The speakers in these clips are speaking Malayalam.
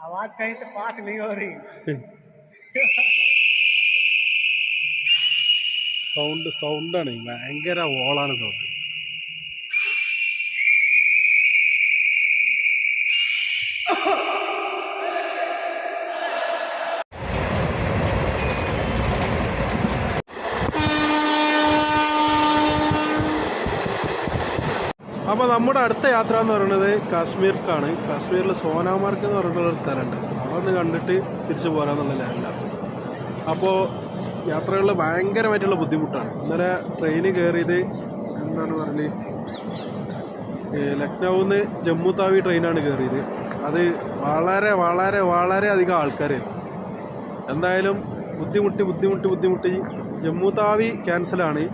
आवाज कहीं से पास नहीं हो रही സൗണ്ട് സൗണ്ടാണ് ഭയങ്കര ഓളാണ് സൗണ്ട് അപ്പോൾ നമ്മുടെ അടുത്ത യാത്ര എന്ന് പറയുന്നത് കാശ്മീർക്കാണ്. കാശ്മീരിൽ സോനാമാർക്ക് എന്ന് പറഞ്ഞിട്ടുള്ള ഒരു സ്ഥലമുണ്ട്. അവിടെ ഒന്ന് കണ്ടിട്ട് തിരിച്ചു പോരാന്നുള്ളതല്ല അപ്പോൾ യാത്രകളിൽ ഭയങ്കരമായിട്ടുള്ള ബുദ്ധിമുട്ടാണ്. ഇന്നലെ ട്രെയിന് കയറിയത് എന്താണ് പറഞ്ഞത് ലക്നൗവിൽ നിന്ന് ജമ്മു താവി ട്രെയിനാണ് കയറിയത് അത് വളരെ വളരെ വളരെ അധികം ആൾക്കാർ എന്തായാലും ബുദ്ധിമുട്ടി ബുദ്ധിമുട്ടി ബുദ്ധിമുട്ടി ജമ്മു താവി ക്യാൻസലാണ്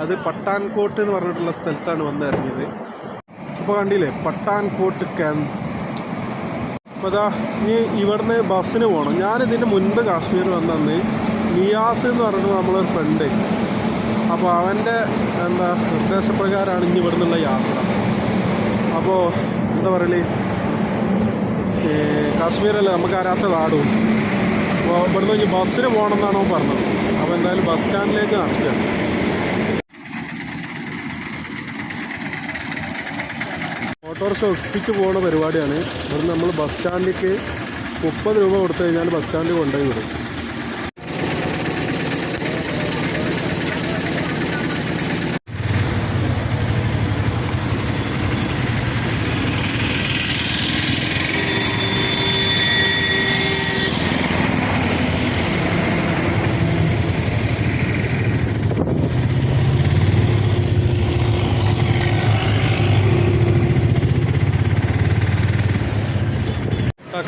അത് പട്ടാൻകോട്ട് എന്ന് പറഞ്ഞിട്ടുള്ള സ്ഥലത്താണ് വന്ന് ഇറങ്ങിയത് അപ്പോൾ കണ്ടില്ലേ പട്ടാൻകോട്ട് ക്യാമ്പ് അപ്പോൾ അതാ ഇനി ഇവിടുന്ന് ബസ്സിന് പോകണം ഞാനിതിന്റെ മുൻപ് കാശ്മീർ വന്നന്ന് നിയാസ് എന്ന് പറഞ്ഞിട്ട് നമ്മളൊരു ഫ്രണ്ട് അപ്പോൾ അവന്റെ എന്താ നിർദ്ദേശപ്രകാരമാണ് ഇനി ഇവിടെ നിന്നുള്ള യാത്ര. അപ്പോൾ എന്താ പറയൽ? കാശ്മീരല്ലേ നമുക്ക് അറിയാത്ത നാടും അപ്പോൾ ഇവിടുന്ന് ഇനി ബസ്സിന് പോകണം എന്നാണ് അവൻ പറഞ്ഞത്. അപ്പോൾ എന്തായാലും ബസ് സ്റ്റാൻഡിലേക്ക് നടക്കുകയാണ്. ഓട്ടോറിക്ഷ ഒപ്പിച്ച് പോകുന്ന പരിപാടിയാണ്. ഇവിടെ നമ്മൾ ബസ് സ്റ്റാൻഡിലേക്ക് മുപ്പത് രൂപ കൊടുത്തു കഴിഞ്ഞാൽ ബസ് സ്റ്റാൻഡിൽ കൊണ്ടുപോയി വിടും.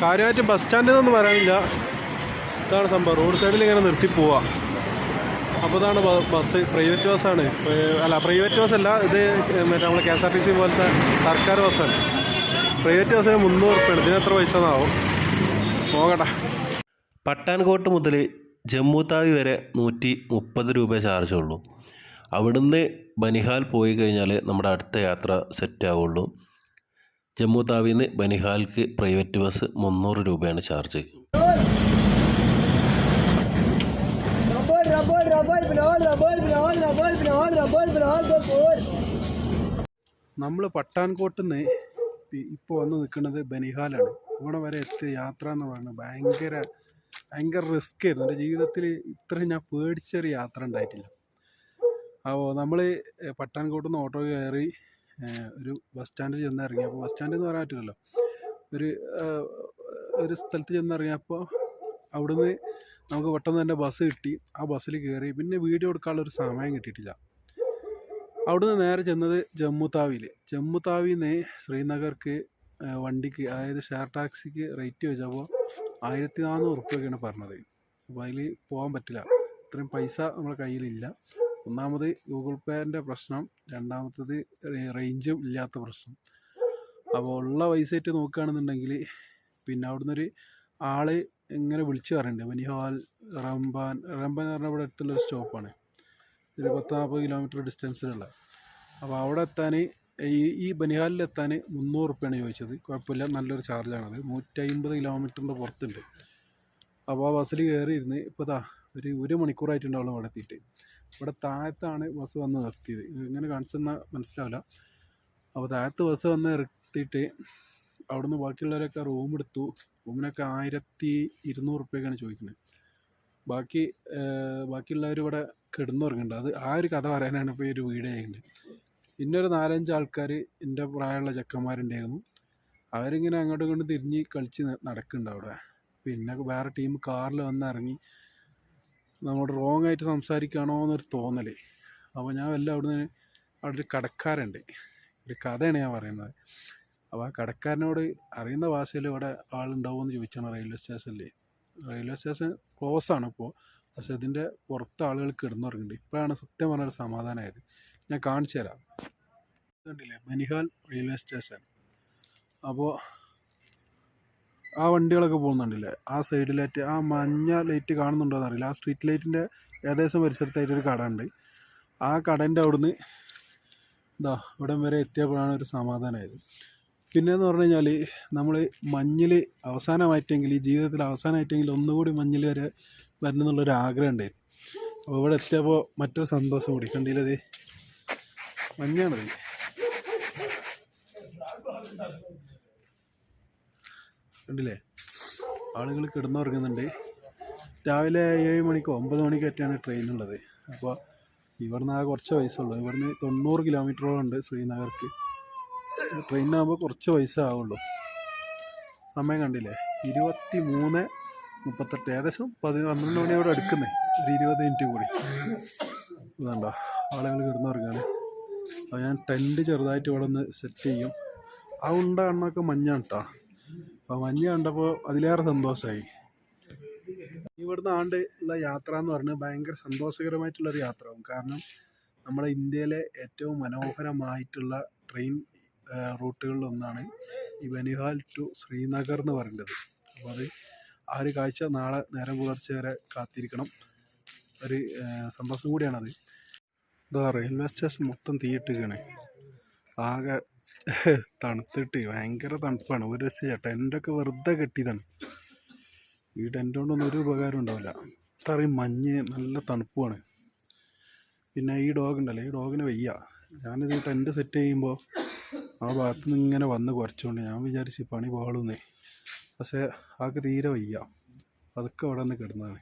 കാര്യമായിട്ട് ബസ് സ്റ്റാൻഡിൽ നിന്നൊന്നും വരാനില്ല ഇതാണ് സംഭവം. റോഡ് സൈഡിൽ ഇങ്ങനെ നിർത്തി പോവാ. അപ്പോൾ ഇതാണ് ബസ് പ്രൈവറ്റ് ബസ്സാണ് അല്ല പ്രൈവറ്റ് ബസ് അല്ല ഇത് മറ്റേ നമ്മൾ K S R T C പോലത്തെ സർക്കാർ ബസ്സാണ് പ്രൈവറ്റ് ബസ്സിന് മുന്നൂറ് റുപ്യാണ് ഇതിന് എത്ര പൈസ എന്നാവും? നോക്കട്ടെ പട്ടാൻകോട്ട് മുതൽ ജമ്മു താവി വരെ നൂറ്റി മുപ്പത് രൂപ ചാർജ് ഉള്ളൂ. അവിടുന്ന് ബനിഹാൽ പോയി കഴിഞ്ഞാൽ നമ്മുടെ അടുത്ത യാത്ര സെറ്റ് ആവുള്ളൂ. ജമ്മു താവിന്ന് ബനിഹാൽക്ക് പ്രൈവറ്റ് ബസ് മുന്നൂറ് രൂപയാണ് ചാർജ്. നമ്മൾ പട്ടാൻകോട്ട് നിന്ന് ഇപ്പോൾ വന്ന് നിൽക്കുന്നത് ബനിഹാലാണ്. ഇവിടെ വരെ എത്തിയ യാത്ര എന്ന് പറയുന്നത് ഭയങ്കര ഭയങ്കര റിസ്ക് ആയിരുന്നു. എന്റെ ജീവിതത്തിൽ ഇത്രയും ഞാൻ പേടിച്ചൊരു യാത്ര ഉണ്ടായിട്ടില്ല. അപ്പോൾ നമ്മൾ പട്ടാൻകോട്ട് നിന്ന് ഓട്ടോ കയറി ഒരു ബസ് സ്റ്റാൻഡിൽ ചെന്ന് ഇറങ്ങി അപ്പോൾ ബസ് സ്റ്റാൻഡ് എന്ന് പറയാൻ പറ്റില്ലല്ലോ ഒരു ഒരു സ്ഥലത്ത് ചെന്ന് ഇറങ്ങിയപ്പോൾ അവിടുന്ന് നമുക്ക് പെട്ടെന്ന് തന്നെ ബസ് കിട്ടി. ആ ബസ്സിൽ കയറി പിന്നെ വീഡിയോ എടുക്കാനുള്ള ഒരു സമയം കിട്ടിയിട്ടില്ല. അവിടുന്ന് നേരെ ചെന്നത് ജമ്മു താവിയിൽ ജമ്മു താവിയിൽ നിന്ന് ശ്രീനഗർക്ക് വണ്ടിക്ക് അതായത് ഷെയർ ടാക്സിക്ക് റേറ്റ് വെച്ചപ്പോൾ ആയിരത്തി നാനൂറ് റുപ്യൊക്കെയാണ് പറഞ്ഞത്. അപ്പോൾ അതിൽ പോകാൻ പറ്റില്ല. ഇത്രയും പൈസ നമ്മുടെ കയ്യിലില്ല. ഒന്നാമത് ഗൂഗിൾ പേന്റെ പ്രശ്നം രണ്ടാമത്തത് റേഞ്ചും ഇല്ലാത്ത പ്രശ്നം. അപ്പോൾ ഉള്ള വൈസൈറ്റ് നോക്കുകയാണെന്നുണ്ടെങ്കിൽ പിന്നെ അവിടുന്ന് ഒരു ആൾ ഇങ്ങനെ വിളിച്ച് പറയുന്നുണ്ട് ബനിഹാൽ റംബാൻ റംബാൻ എന്ന് പറഞ്ഞാൽ ഇവിടെ അടുത്തുള്ള സ്റ്റോപ്പാണ്. ഒരു പത്ത് നാൽപ്പത് കിലോമീറ്റർ ഡിസ്റ്റൻസിലുള്ള. അപ്പോൾ അവിടെ എത്താൻ ഈ ഈ ബനിഹാലിൽ എത്താൻ മുന്നൂറ് റുപ്യാണ് ചോദിച്ചത്. കുഴപ്പമില്ല നല്ലൊരു ചാർജാണത് നൂറ്റമ്പത് കിലോമീറ്ററിന്റെ പുറത്തുണ്ട്. അപ്പോൾ ആ ബസ്സിൽ കയറി ഇരുന്ന് ഇപ്പോൾ ഒരു ഒരു മണിക്കൂറായിട്ടുണ്ടാവുള്ളൂ അവിടെ എത്തിയിട്ട്. ഇവിടെ താഴത്താണ് ബസ് വന്ന് നിർത്തിയത്. ഇങ്ങനെ കാണിച്ചെന്നാൽ മനസ്സിലാവില്ല. അപ്പോൾ താഴത്ത് ബസ് വന്ന് നിർത്തിയിട്ട് അവിടുന്ന് ബാക്കിയുള്ളവരൊക്കെ റൂം എടുത്തു. റൂമിനൊക്കെ ആയിരത്തി ഇരുന്നൂറ് റുപ്യൊക്കെയാണ് ചോദിക്കുന്നത്. ബാക്കി ബാക്കിയുള്ളവർ ഇവിടെ കിടന്നുറങ്ങുന്നുണ്ട്. അത് ആ ഒരു കഥ പറയാനാണ് ഇപ്പോൾ ഈ ഒരു വീഡിയോ ചെയ്യുന്നത്. ഒരു നാലഞ്ച് ആൾക്കാർ എന്റെ പ്രായമുള്ള ചെക്കന്മാരുണ്ടായിരുന്നു. അവരിങ്ങനെ അങ്ങോട്ടും ഇങ്ങോട്ടും തിരിഞ്ഞ് കളിച്ച് നടക്കുന്നുണ്ട് അവിടെ. പിന്നെ വേറെ ടീം കാറിൽ വന്ന് ഇറങ്ങി നമ്മളോട് റോങ് ആയിട്ട് സംസാരിക്കുകയാണോ എന്നൊരു തോന്നൽ അപ്പോൾ ഞാൻ വല്ല അവിടുന്ന് അവിടെ ഒരു കടക്കാരുണ്ട് ഒരു കഥയാണ് ഞാൻ പറയുന്നത്. അപ്പോൾ ആ കടക്കാരനോട് അറിയുന്ന ഭാഷയിൽ ഇവിടെ ആളുണ്ടാവുമെന്ന് ചോദിച്ചാണ് റെയിൽവേ സ്റ്റേഷനിൽ റെയിൽവേ സ്റ്റേഷൻ ക്ലോസ് ആണ് ഇപ്പോൾ പക്ഷേ ഇതിന്റെ പുറത്ത് ആളുകൾ കിടന്നുറങ്ങുന്നുണ്ട് ഇപ്പോഴാണ് സത്യം പറഞ്ഞൊരു സമാധാനമായത്. ഞാൻ കാണിച്ചു തരാം കണ്ടില്ലേ? ബനിഹാൽ റെയിൽവേ സ്റ്റേഷൻ അപ്പോൾ ആ വണ്ടികളൊക്കെ പോകുന്നുണ്ടല്ലേ? ആ സൈഡിലായിട്ട് ആ മഞ്ഞ ലൈറ്റ് കാണുന്നുണ്ടോ എന്നറിയില്ല. ആ സ്ട്രീറ്റ് ലൈറ്റിന്റെ ഏകദേശം പരിസരത്തായിട്ടൊരു കട ഉണ്ട്. ആ കടന്റെ അവിടുന്ന് ഇതാ ഇവിടം വരെ എത്തിയപ്പോഴാണ് ഒരു സമാധാനമായത്. പിന്നെയെന്ന് പറഞ്ഞു കഴിഞ്ഞാൽ നമ്മൾ മഞ്ഞിൽ അവസാനമായിട്ടെങ്കിൽ ഈ ജീവിതത്തിൽ അവസാനമായിട്ടെങ്കിൽ ഒന്നുകൂടി മഞ്ഞിൽ വരെ വരണം എന്നുള്ളൊരു ആഗ്രഹം ഉണ്ടായിരുന്നു. അപ്പോൾ ഇവിടെ എത്തിയപ്പോൾ മറ്റൊരു സന്തോഷം കൂടി. കണ്ടില്ലത് മഞ്ഞാണത്. കണ്ടില്ലേ? ആളുകൾ കിടന്നുറങ്ങുന്നുണ്ട്. രാവിലെ ഏഴ് മണിക്കോ ഒമ്പത് മണിക്കൊക്കെയാണ് ട്രെയിൻ ഉള്ളത്. അപ്പോൾ ഇവിടുന്ന് ആ കുറച്ച് പൈസ ഉള്ളൂ ഇവിടുന്ന് തൊണ്ണൂറ് കിലോമീറ്ററോളം ഉണ്ട് ശ്രീനഗർക്ക്. ട്രെയിനാകുമ്പോൾ കുറച്ച് പൈസ ആവുള്ളൂ. സമയം കണ്ടില്ലേ? ഇരുപത്തി മൂന്ന് മുപ്പത്തെട്ട്. ഏകദേശം പതി പന്ത്രണ്ട് മണിയോട് അടുക്കുന്നേ. ഒരു ഇരുപത് മിനിറ്റ് കൂടി. ഇതുണ്ടോ? ആളുകൾ കിടന്നുറങ്ങാണ്. അപ്പോൾ ഞാൻ ടെന്റ് ചെറുതായിട്ട് ഇവിടെ ഒന്ന് സെറ്റ് ചെയ്യും. ആ ഉണ്ട കണ്ണൊക്കെ മഞ്ഞാണ് കേട്ടോ അപ്പോൾ മഞ്ഞ് കണ്ടപ്പോൾ അതിലേറെ സന്തോഷമായി ഇവിടുന്ന് ആണ്ട് ഉള്ള യാത്ര എന്ന് പറഞ്ഞാൽ ഭയങ്കര സന്തോഷകരമായിട്ടുള്ളൊരു യാത്രയാവും. കാരണം നമ്മുടെ ഇന്ത്യയിലെ ഏറ്റവും മനോഹരമായിട്ടുള്ള ട്രെയിൻ റൂട്ടുകളിലൊന്നാണ് ഈ ബനിഹാൽ ടു ശ്രീനഗർ എന്ന് പറയുന്നത് അപ്പോൾ അത് ആ ഒരു കാഴ്ച നാളെ നേരം പുലർച്ചെ വരെ കാത്തിരിക്കണം. ഒരു സന്തോഷം കൂടിയാണത്. ഇതാ റെയിൽവേ സ്റ്റേഷൻ മൊത്തം തീയിട്ടിരിക്കണേ ആകെ തണുത്തിട്ട് ഭയങ്കര തണുപ്പാണ്. ഒരു രക്ഷയില്ല. ടെന്റൊക്കെ വെറുതെ കെട്ടിയതാണ്. ഈ ടെന്റ് കൊണ്ടൊന്നും ഒരു ഉപകാരം ഉണ്ടാവില്ല. അത്രയും മഞ്ഞ് നല്ല തണുപ്പുമാണ്. പിന്നെ ഈ ഡോഗ് ഉണ്ടല്ലോ. ഈ ഡോഗിന് വയ്യ. ഞാനിത് ടെന്റ് സെറ്റ് ചെയ്യുമ്പോൾ ആ ഭാഗത്ത് നിന്ന് ഇങ്ങനെ വന്ന് കുറച്ചുകൊണ്ട് ഞാൻ വിചാരിച്ച് പണി പാളുന്നേ. പക്ഷേ ആൾക്ക് തീരെ വയ്യ. അതൊക്കെ അവിടെ നിന്ന് കിടന്നതാണ്.